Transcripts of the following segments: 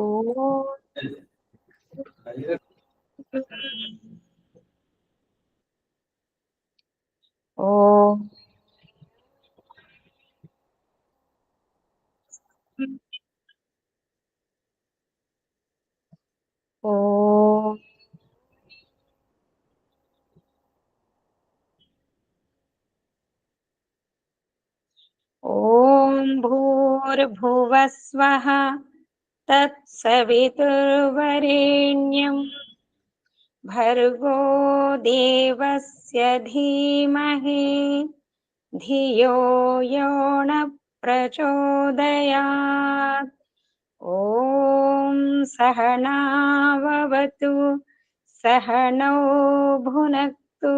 ओ। ओ। Oh. ॐ भूर्भुवः स्वः तत्सवितुर्वरेण्यं भर्गो देवस्य धीमहि धियो यो न प्रचोदयात् ॐ सहनाववतु सहनौ भुनक्तु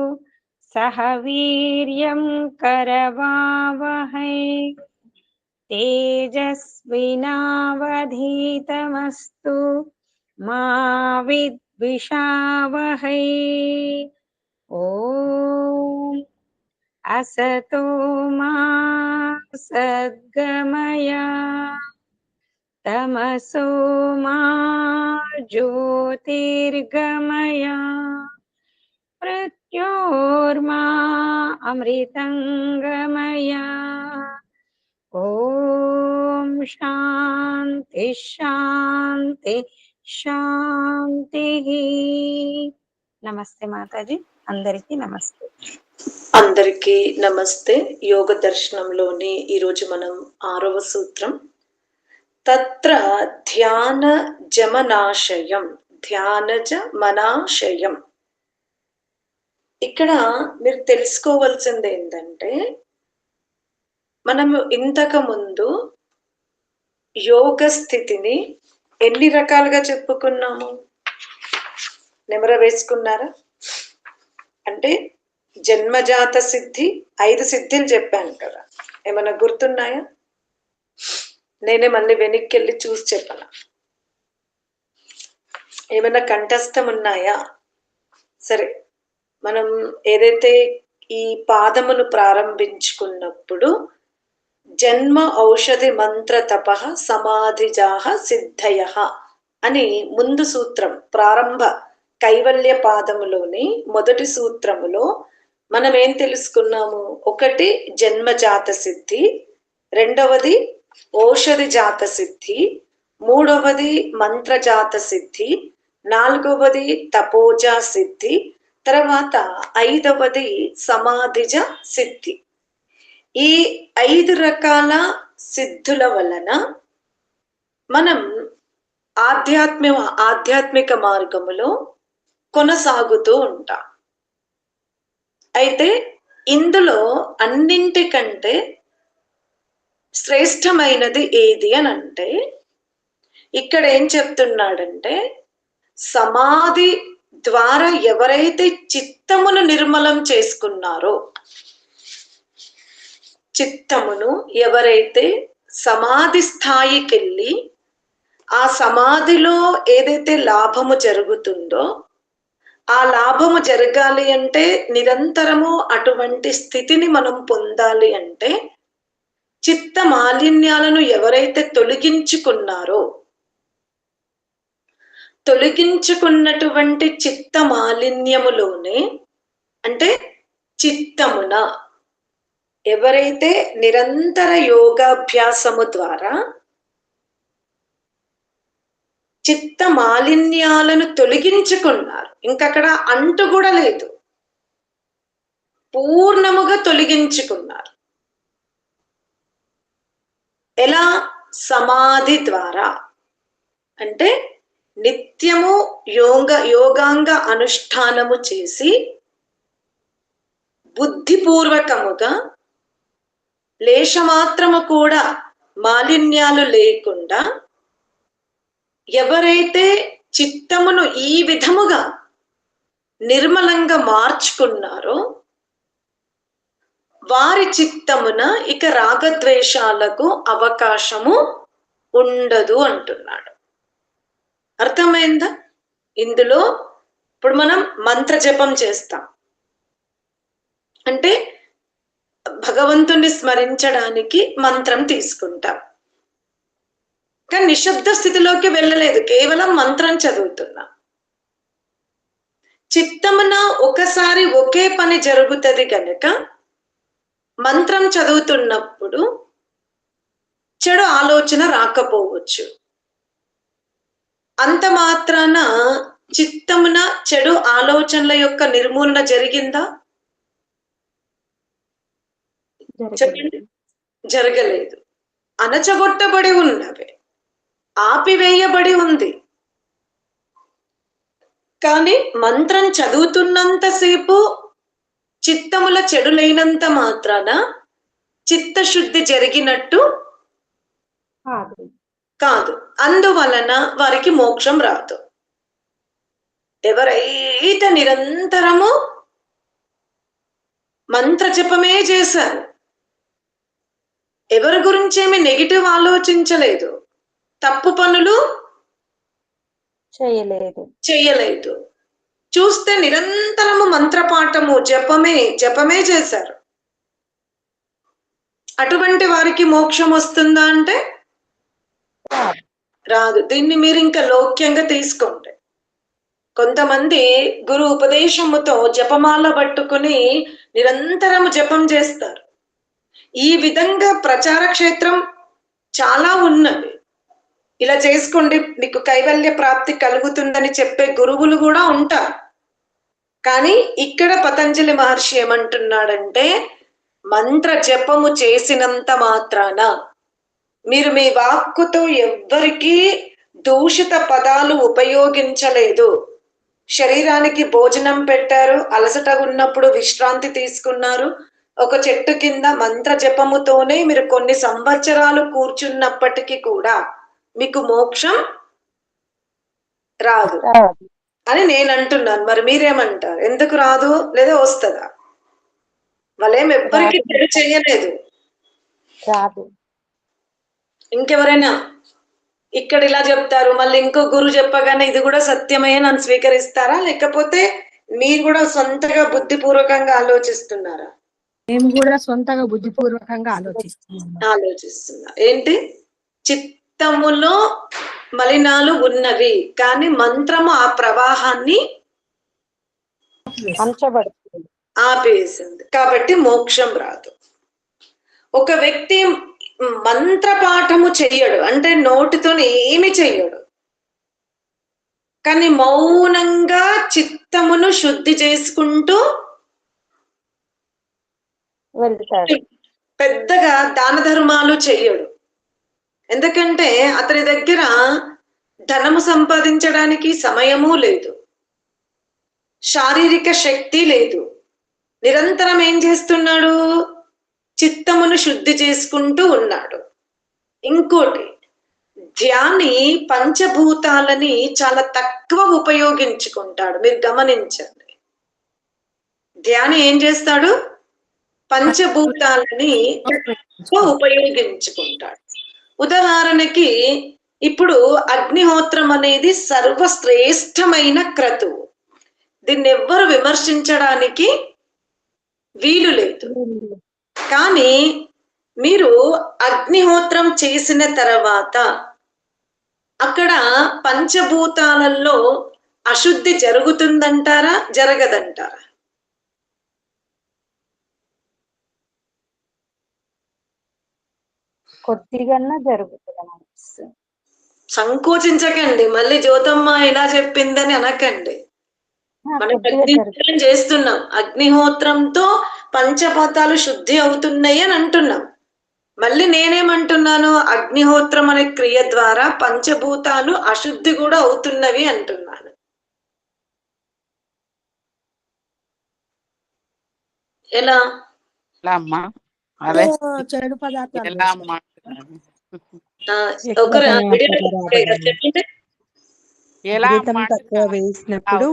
सह वीर्यं करवावहै तेजस्विनावधीतमस्तु मा विद्विषावहै। ॐ असतो मा सद्गमया। तमसो मा ज्योतिर्गमया। मृत्योर्मा अमृतङ्गमया। ఓం శాంతి శాంతి శాంతి. నమస్తే మాతాజీ అందరికీ నమస్తే. అందరికీ నమస్తే. యోగ దర్శనంలోని ఈరోజు మనం ఆరవ సూత్రం. తత్ర ధ్యాన జమనాశయం ధ్యానజ మనాశయం ఇక్కడ మీరు తెలుసుకోవాల్సింది ఏంటంటే మనము ఇంతకు ముందు యోగ స్థితిని ఎన్ని రకాలుగా చెప్పుకున్నాము? నెమర వేసుకున్నారా? అంటే జన్మజాత సిద్ధి ఐదు సిద్ధిలు చెప్పాను కదా. ఏమైనా గుర్తున్నాయా? నేనే మళ్ళీ వెనక్కి వెళ్ళి చూసి చెప్పాల ఏమైనా కంఠస్థం ఉన్నాయా? సరే మనం ఏదైతే ఈ పాదమును ప్రారంభించుకున్నప్పుడు జన్మ ఔషధి మంత్ర తప సమాధిజాహ సిద్ధయ అని ముందు సూత్రం ప్రారంభ కైవల్య పాదములోని మొదటి సూత్రములో మనం ఏం తెలుసుకున్నాము? ఒకటి జన్మజాత సిద్ధి రెండవది ఔషధి జాత సిద్ధి మూడవది మంత్రజాత సిద్ధి నాలుగవది తపోజా సిద్ధి తర్వాత ఐదవది సమాధిజ సిద్ధి. ఈ ఐదు రకాల సిద్ధుల వలన మనం ఆధ్యాత్మిక ఆధ్యాత్మిక మార్గములో కొనసాగుతూ ఉంటాం. అయితే ఇందులో అన్నింటికంటే శ్రేష్టమైనది ఏది అని అంటే ఇక్కడ ఏం చెప్తున్నాడంటే సమాధి ద్వారా ఎవరైతే చిత్తమును నిర్మలం చేసుకున్నారో చిత్తమును ఎవరైతే సమాధి స్థాయికి వెళ్ళి ఆ సమాధిలో ఏదైతే లాభము జరుగుతుందో ఆ లాభము జరగాలి అంటే నిరంతరము అటువంటి స్థితిని మనం పొందాలి అంటే చిత్త మాలిన్యాలను ఎవరైతే తొలగించుకున్నారో తొలగించుకున్నటువంటి చిత్త మాలిన్యములోనే అంటే చిత్తమున ఎవరైతే నిరంతర యోగాభ్యాసము ద్వారా చిత్త మాలిన్యాలను తొలగించుకున్నారు ఇంకక్కడ అంటు కూడా లేదు. పూర్ణముగా తొలగించుకున్నారు. ఎలా? సమాధి ద్వారా. అంటే నిత్యము యోగ యోగాంగ అనుష్ఠానము చేసి బుద్ధిపూర్వకముగా లేశమాత్రము కూడా మాలిన్యాలు లేకుండా ఎవరైతే చిత్తమును ఈ విధముగా నిర్మలంగా మార్చుకున్నారో వారి చిత్తమున ఇక రాగద్వేషాలకు అవకాశము ఉండదు అంటున్నాడు. అర్థమైందా? ఇందులో ఇప్పుడు మనం మంత్ర జపం చేస్తాం. అంటే భగవంతుని స్మరించడానికి మంత్రం తీసుకుంటాం. కానీ నిశ్శబ్ద స్థితిలోకి వెళ్ళలేదు. కేవలం మంత్రం చదువుతున్నా. చిత్తమున ఒకసారి ఒకే పని జరుగుతుంది గనక మంత్రం చదువుతున్నప్పుడు చెడు ఆలోచన రాకపోవచ్చు. అంత మాత్రాన చిత్తమున చెడు ఆలోచనల యొక్క నిర్మూలన జరిగిందా? చెప్పండి. జరగలేదు. అణచగొట్టబడి ఉన్నవి. ఆపివేయబడి ఉంది. కానీ మంత్రం చదువుతున్నంతసేపు చిత్తముల చెడులైనంత మాత్రాన చిత్తశుద్ధి జరిగినట్టు కాదు. కాదు. అందువలన వారికి మోక్షం రాదు. ఎవరైతే నిరంతరము మంత్ర జపమే చేశారు ఎవరి గురించి ఏమి నెగిటివ్ ఆలోచించలేదు. తప్పు పనులు చేయలేదు. చేయలేదు. చూస్తే నిరంతరము మంత్రపాఠము జపమే జపమే చేశారు. అటువంటి వారికి మోక్షం వస్తుందా అంటే? రాదు. రాదు. దీన్ని మీరు ఇంకా లౌక్యంగా తీసుకోండి. కొంతమంది గురు ఉపదేశముతో జపమాల పట్టుకుని నిరంతరము జపం చేస్తారు. ఈ విధంగా ప్రచార క్షేత్రం చాలా ఉన్నది. ఇలా చేసుకోండి మీకు కైవల్య ప్రాప్తి కలుగుతుందని చెప్పే గురువులు కూడా ఉంటారు. కానీ ఇక్కడ పతంజలి మహర్షి ఏమంటున్నాడంటే మంత్ర జపము చేసినంత మాత్రాన మీరు మీ వాక్కుతో ఎవ్వరికీ దూషిత పదాలు ఉపయోగించలేదు. శరీరానికి భోజనం పెట్టారు అలసట ఉన్నప్పుడు విశ్రాంతి తీసుకున్నారు ఒక చెట్టు కింద మంత్ర జపముతోనే మీరు కొన్ని సంవత్సరాలు కూర్చున్నప్పటికీ కూడా మీకు మోక్షం రాదు. అని నేను అంటున్నాను మరి మీరేమంటారు? ఎందుకు రాదు? లేదా వస్తుందా? వాళ్ళేం ఎవ్వరికి. చెడు చేయలేదు రాదు. ఇంకెవరైనా ఇక్కడ ఇలా చెప్తారు మళ్ళీ ఇంకో గురు చెప్పగానే ఇది కూడా సత్యమే నన్ను స్వీకరిస్తారా? లేకపోతే మీరు కూడా సొంతగా బుద్ధిపూర్వకంగా ఆలోచిస్తున్నారా? మేము కూడా సొంతగా బుద్ధిపూర్వకంగా ఆలోచిస్తున్నాము. ఆలోచిస్తున్నా. ఏంటి? చిత్తములో మలినాలు ఉన్నవి కానీ మంత్రము ఆ ప్రవాహాన్ని పంచబడుతుంది. ఆపేసింది. కాబట్టి మోక్షం రాదు. ఒక వ్యక్తి మంత్రపాఠము చెయ్యడు. అంటే నోటితో ఏమి చెయ్యడు. కానీ మౌనంగా చిత్తమును శుద్ధి చేసుకుంటూ వెళ్తాడు. పెద్దగా దాన ధర్మాలు చెయ్యడు. ఎందుకంటే అతని దగ్గర ధనము సంపాదించడానికి సమయము లేదు. శారీరక శక్తి లేదు. నిరంతరం ఏం చేస్తున్నాడు? చిత్తమును శుద్ధి చేసుకుంటూ ఉన్నాడు. ఇంకోటి ధ్యాని పంచభూతాలని చాలా తక్కువ ఉపయోగించుకుంటాడు. మీరు గమనించండి. ధ్యాని ఏం చేస్తాడు? పంచభూతాలని ఉపయోగించుకుంటాడు. ఉదాహరణకి ఇప్పుడు అగ్నిహోత్రం అనేది సర్వశ్రేష్టమైన క్రతువు. దీన్ని ఎవ్వరు విమర్శించడానికి వీలు లేదు. కానీ మీరు అగ్నిహోత్రం చేసిన తర్వాత అక్కడ పంచభూతాలలో అశుద్ధి జరుగుతుందంటారా? జరగదంటారా? కొద్దిగా జరుగుతుంది అనిపిస్తుంది. సంకోచించకండి మళ్ళీ జ్యోతమ్మ ఇలా చెప్పిందని అనకండి. మనం చేస్తున్నాం. అగ్నిహోత్రంతో పంచభూతాలు శుద్ధి అవుతున్నాయి అని అంటున్నాం. మళ్ళీ నేనేమంటున్నాను? అగ్నిహోత్రం అనే క్రియ ద్వారా పంచభూతాలు అశుద్ధి కూడా అవుతున్నవి అంటున్నాను. ఎలా? అమ్మా? చెడు పదార్థాలు ఎలా తక్కువ. వేసినప్పుడు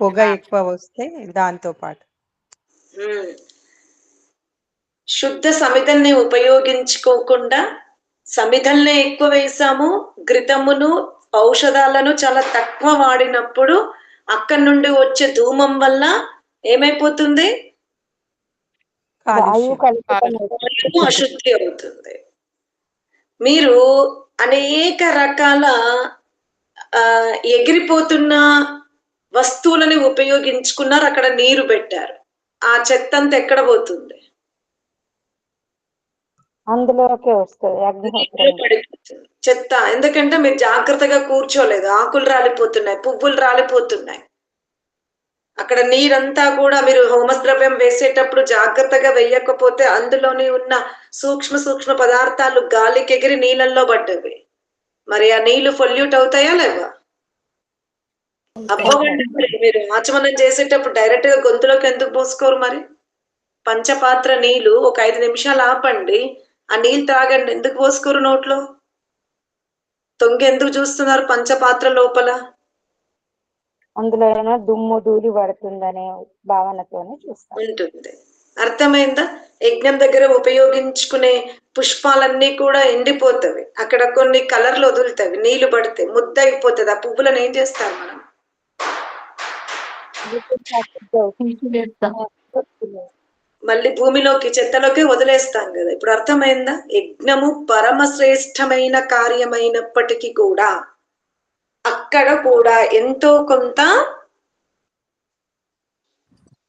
పొగ. ఎక్కువ వస్తే దాంతో పాటు. శుద్ధ సమిధల్ని ఉపయోగించుకోకుండా సమిధల్ని ఎక్కువ వేసాము ఘృతమును ఔషధాలను చాలా తక్కువ వాడినప్పుడు అక్కడి నుండి వచ్చే ధూమం వల్ల ఏమైపోతుంది కలుషితం అశుద్ధి అవుతుంది. మీరు అనేక రకాల ఆ, ఎగిరిపోతున్న వస్తువులని ఉపయోగించుకున్నారు అక్కడ నీరు పెట్టారు. ఆ చెత్త అంతా ఎక్కడ పోతుంది? అందులోకే వస్తుంది. చెత్త. ఎందుకంటే మీరు జాగ్రత్తగా కూర్చోలేదు. ఆకులు రాలిపోతున్నాయి పువ్వులు రాలిపోతున్నాయి. అక్కడ నీరంతా కూడా మీరు హోమద్రవ్యం వేసేటప్పుడు జాగ్రత్తగా వేయకపోతే అందులోని ఉన్న సూక్ష్మ సూక్ష్మ పదార్థాలు గాలికి ఎగిరి నీళ్ళల్లో పడ్డవి. మరి ఆ నీళ్ళు పొల్యూట్ అవుతాయా లేవా? అవ్వవండి మరి. మీరు ఆచమనం చేసేటప్పుడు డైరెక్ట్గా గొంతులోకి ఎందుకు పోసుకోరు మరి? పంచపాత్ర నీళ్ళు ఒక ఐదు నిమిషాలు ఆపండి ఆ నీళ్ళు తాగండి ఎందుకు పోసుకోరు నోట్లో? తొంగి ఎందుకు చూస్తున్నారు పంచపాత్ర లోపల? అందులో ఏమైనా దుమ్ము ధూళి పడుతుందనే భావనతోనే చూస్తాం. ఉంటుంది. అర్థమైందా? యజ్ఞం దగ్గర ఉపయోగించుకునే పుష్పాలన్నీ కూడా ఎండిపోతవి. అక్కడ కొన్ని కలర్లు వదులుతాయి నీళ్ళు పడితే ముద్ద అయిపోతుంది ఆ పువ్వులను ఏం చేస్తారు మనం? మళ్ళీ భూమిలోకి చెత్తలోకి వదిలేస్తాం కదా. ఇప్పుడు అర్థమైందా? యజ్ఞము పరమ శ్రేష్టమైన కార్యమైనప్పటికీ కూడా అక్కడ కూడా ఎంతో కొంత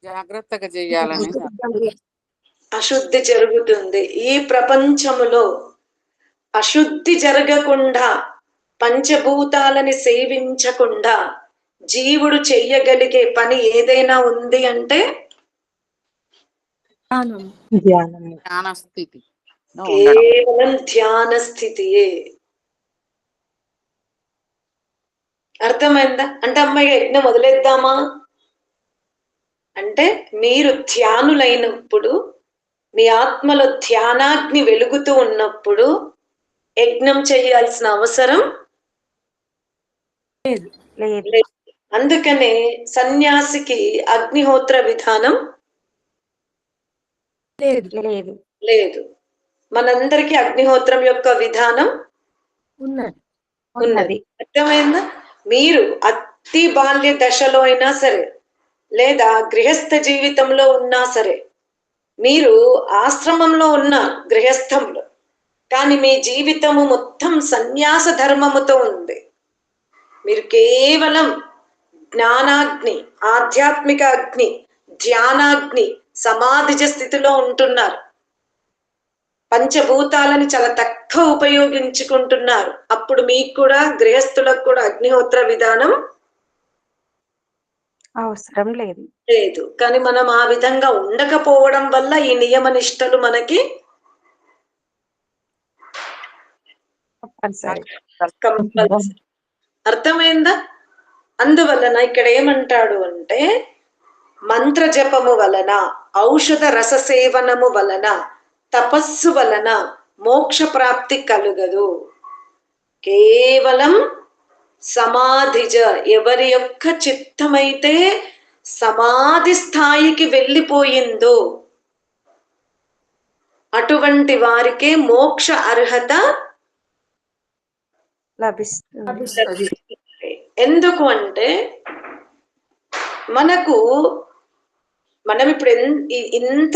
జాగ్రత్తగా చెయ్యాలని అశుద్ధి జరుగుతుంది. ఈ ప్రపంచములో అశుద్ధి జరగకుండా పంచభూతాలని సేవించకుండా జీవుడు చెయ్యగలిగే పని ఏదైనా ఉంది అంటే? ధ్యానం ధ్యానము. జ్ఞాన స్థితి ఉండడం. కేవలం ధ్యాన స్థితియే అర్థమైందా? అంటే అమ్మాయి యజ్ఞం వదిలేద్దామా? అంటే మీరు ధ్యానులైనప్పుడు మీ ఆత్మలో ధ్యానాగ్ని వెలుగుతూ ఉన్నప్పుడు యజ్ఞం చేయాల్సిన అవసరం అందుకనే సన్యాసికి అగ్నిహోత్ర విధానం లేదు లేదు. మనందరికీ అగ్నిహోత్రం యొక్క విధానం ఉన్నది. ఉన్నది. అర్థమైందా? మీరు అతి బాల్య దశలో అయినా సరే లేదా గృహస్థ జీవితంలో ఉన్నా సరే మీరు ఆశ్రమంలో ఉన్న గృహస్థంలో కానీ మీ జీవితము మొత్తం సన్యాస ధర్మముతో ఉంది. మీరు కేవలం జ్ఞానాగ్ని ఆధ్యాత్మిక అగ్ని ధ్యానాగ్ని సమాధిజ స్థితిలో ఉంటున్నారు. పంచభూతాలని చాలా తక్కువ ఉపయోగించుకుంటున్నారు. అప్పుడు మీకు కూడా గృహస్థులకు కూడా అగ్నిహోత్ర విధానం అవసరం లేదు. లేదు. కానీ మనం ఆ విధంగా ఉండకపోవడం వల్ల ఈ నియమ నిష్టలు మనకి అర్థమైందా? అందువలన ఇక్కడ ఏమంటాడు అంటే మంత్ర జపము వలన ఔషధ రస సేవనము వలన తపస్సు వలన మోక్ష ప్రాప్తి కలుగదు. కేవలం సమాధిజ ఎవరి యొక్క చిత్తమైతే సమాధి స్థాయికి వెళ్ళిపోయిందో అటువంటి వారికే మోక్ష అర్హత లభిస్తుంది. ఎందుకు అంటే మనకు మనం ఇప్పుడు ఎన్- ఇంత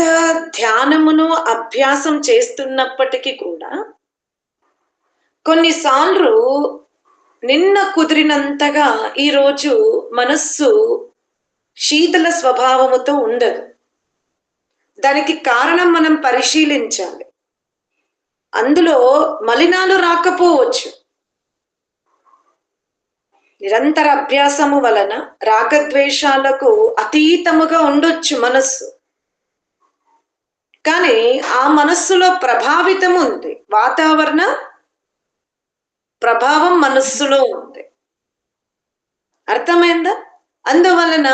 ధ్యానమును అభ్యాసం చేస్తున్నప్పటికీ కూడా కొన్నిసార్లు నిన్న కుదిరినంతగా ఈరోజు మనస్సు శీతల స్వభావముతో ఉండదు. దానికి కారణం మనం పరిశీలించాలి. అందులో మలినాలు రాకపోవచ్చు. నిరంతర అభ్యాసము వలన రాగద్వేషాలకు అతీతముగా ఉండొచ్చు మనస్సు. కానీ ఆ మనస్సులో ప్రభావితం ఉంది. వాతావరణ ప్రభావం మనస్సులో ఉంది. అర్థమైందా? అందువలన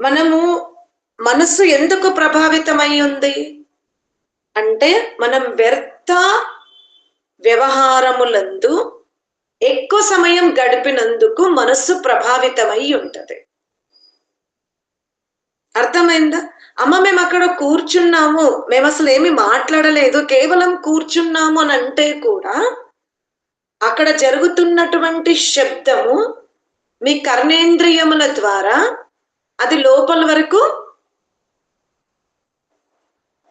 మనము మనస్సు ఎందుకు ప్రభావితమై ఉంది? అంటే మనం వ్యర్థ వ్యవహారములందు ఎక్కువ సమయం గడిపినందుకు మనస్సు ప్రభావితమై ఉంటది. అర్థమైందా? అమ్మ మేము అక్కడ కూర్చున్నాము. మేము అసలు ఏమి మాట్లాడలేదు. కేవలం కూర్చున్నాము అని అంటే కూడా అక్కడ జరుగుతున్నటువంటి శబ్దము మీ కర్ణేంద్రియముల ద్వారా అది లోపల వరకు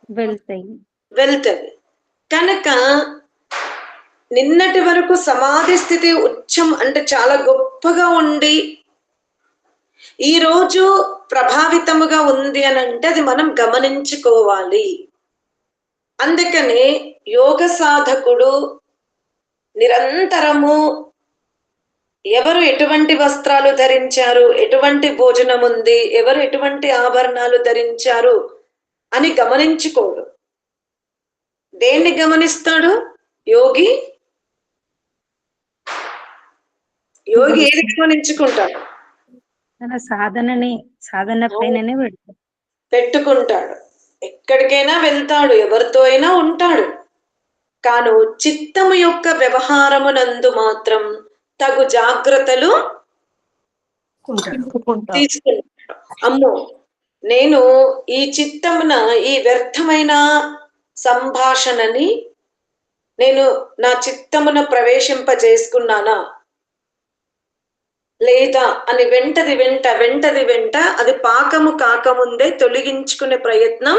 వెళ్తాయి. వెళ్తది. కనుక నిన్నటి వరకు సమాధి స్థితి ఉచ్చం అంటే చాలా గొప్పగా ఉండి ఈ రోజు ప్రభావితముగా ఉంది అని అంటే అది మనం గమనించుకోవాలి. అందుకనే యోగ సాధకుడు నిరంతరము ఎవరు ఎటువంటి వస్త్రాలు ధరించారు ఎటువంటి భోజనం ఉంది ఎవరు ఎటువంటి ఆభరణాలు ధరించారు అని గమనించుకోడు. దేన్ని గమనిస్తాడు? యోగి యోగి ఏది గమనించుకుంటాడు? తన సాధనని సాధన పైననే పెడతాడు. పెట్టుకుంటాడు. ఎక్కడికైనా వెళ్తాడు ఎవరితో అయినా ఉంటాడు. కాను చిత్తము యొక్క వ్యవహారమునందు మాత్రం తగు జాగ్రత్తలు తీసుకున్నాడు అమ్మో నేను ఈ చిత్తమున ఈ వ్యర్థమైన సంభాషణని నేను నా చిత్తమున ప్రవేశింపజేసుకున్నానా? లేదా అని వెంటది వెంట వెంటది వెంట అది పాకము కాకముందే తొలగించుకునే ప్రయత్నం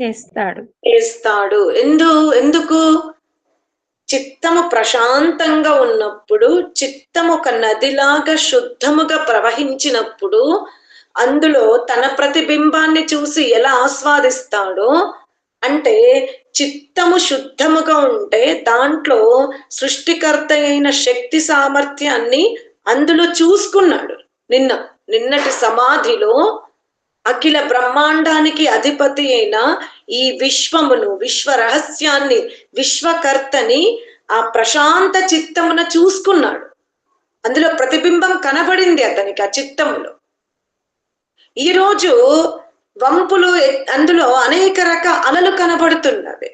చేస్తాడు. చేస్తాడు. ఎందు ఎందుకు? చిత్తము ప్రశాంతంగా ఉన్నప్పుడు చిత్తము ఒక నదిలాగా శుద్ధముగా ప్రవహించినప్పుడు అందులో తన ప్రతిబింబాన్ని చూసి ఎలా ఆస్వాదిస్తాడో అంటే చిత్తము శుద్ధముగా ఉంటే దాంట్లో సృష్టికర్త అయిన శక్తి సామర్థ్యాన్ని అందులో చూసుకున్నాడు. నిన్న నిన్నటి సమాధిలో అఖిల బ్రహ్మాండానికి అధిపతి అయిన ఈ విశ్వమును విశ్వ రహస్యాన్ని విశ్వకర్తని ఆ ప్రశాంత చిత్తమున చూసుకున్నాడు. అందులో ప్రతిబింబం కనబడింది అతనికి ఆ చిత్తములో. ఈరోజు వంపులు అందులో అనేక రక అలలు కనబడుతున్నవి.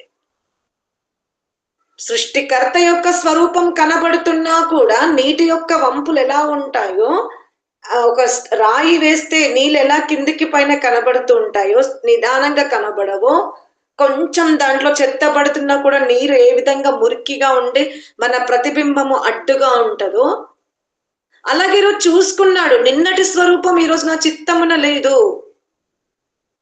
సృష్టికర్త యొక్క స్వరూపం కనబడుతున్నా కూడా నీటి యొక్క వంపులు ఎలా ఉంటాయో ఒక రాయి వేస్తే నీళ్ళు ఎలా కిందికి పైన కనబడుతూ ఉంటాయో నిదానంగా కనబడవో కొంచెం దాంట్లో చెత్త పడుతున్నా కూడా నీరు ఏ విధంగా మురికిగా ఉండి మన ప్రతిబింబము అడ్డుగా ఉంటుందో అలాగే ఈరోజు చూసుకున్నాడు. నిన్నటి స్వరూపం ఈరోజు నా చిత్తమున లేదు.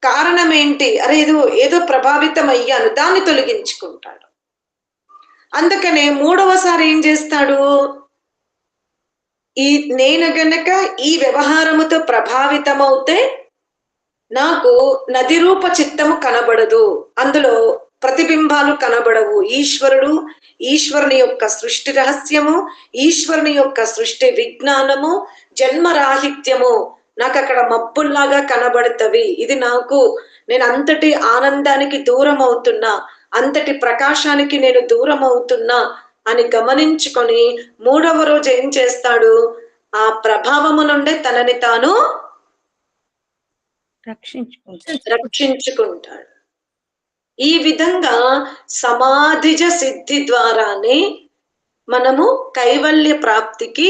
కారణం ఏంటి అరే ఏదో ఏదో ప్రభావితం అయ్యాను దాన్ని తొలగించుకుంటాడు. అందుకనే మూడవసారి ఏం చేస్తాడు? ఈ నేను గనక ఈ వ్యవహారముతో ప్రభావితమవుతే నాకు నది రూప చిత్తము కనబడదు. అందులో ప్రతిబింబాలు కనబడవు. ఈశ్వరుడు ఈశ్వరుని యొక్క సృష్టి రహస్యము ఈశ్వరుని యొక్క సృష్టి విజ్ఞానము జన్మరాహిత్యము. నాకు అక్కడ మబ్బుల్లాగా కనబడుతవి. ఇది నాకు నేను అంతటి ఆనందానికి దూరం అవుతున్నా అంతటి ప్రకాశానికి నేను దూరం అవుతున్నా అని గమనించుకొని మూడవ రోజు ఏం చేస్తాడు? ఆ ప్రభావము నుండే తనని తాను రక్షించుకుంటాడు. రక్షించుకుంటాడు. ఈ విధంగా సమాధిజ సిద్ధి ద్వారానే మనము కైవల్య ప్రాప్తికి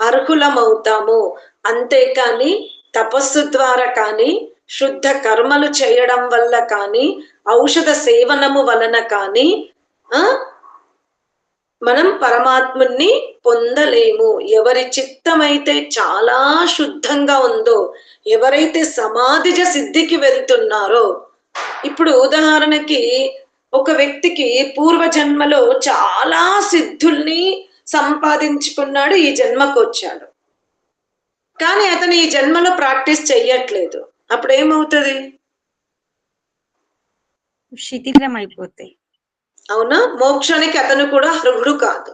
అర్హులమవుతాము. అంతేకాని తపస్సు ద్వారా కానీ శుద్ధ కర్మలు చేయడం వల్ల కానీ ఔషధ సేవనము వలన కానీ ఆ? మనం పరమాత్ముని పొందలేము. ఎవరి చిత్తమైతే చాలా శుద్ధంగా ఉందో ఎవరైతే సమాధిజ సిద్ధికి వెళ్తున్నారో ఇప్పుడు ఉదాహరణకి ఒక వ్యక్తికి పూర్వజన్మలో చాలా సిద్ధుల్ని సంపాదించుకున్నాడు ఈ జన్మకు వచ్చాడు. కానీ అతను ఈ జన్మలో ప్రాక్టీస్ చెయ్యట్లేదు. అప్పుడు ఏమవుతుంది శిథిలం అయిపోతాయి అవునా? మోక్షానికి అతను కూడా అర్హుడు కాదు.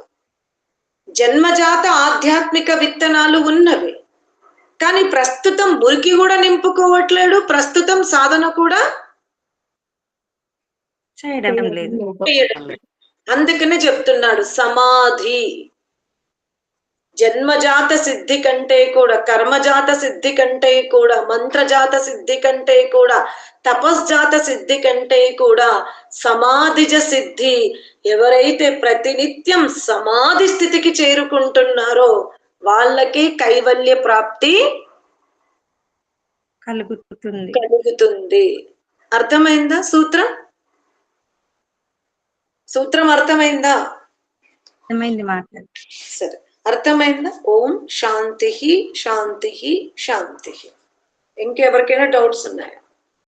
జన్మజాత ఆధ్యాత్మిక విత్తనాలు ఉన్నవి. కానీ ప్రస్తుతం మురికి కూడా నింపుకోవట్లేడు ప్రస్తుతం సాధన కూడా చేయడం లేదు. అందుకనే చెప్తున్నాడు సమాధి. జన్మజాత సిద్ధి కంటే కూడా కర్మజాత సిద్ధి కంటే కూడా మంత్రజాత సిద్ధి కంటే కూడా తపస్జాత సిద్ధి కంటే కూడా సమాధిజ సిద్ధి ఎవరైతే ప్రతినిత్యం సమాధి స్థితికి చేరుకుంటున్నారో వాళ్ళకి కైవల్య ప్రాప్తి కలుగుతుంది. కలుగుతుంది. అర్థమైందా సూత్రం? సూత్రం అర్థమైందా? అర్థమైంది మాట్లాడు. సరే. అర్థమైందా ఓం శాంతి శాంతి శాంతి ఇంకెవరికైనా డౌట్స్ ఉన్నాయా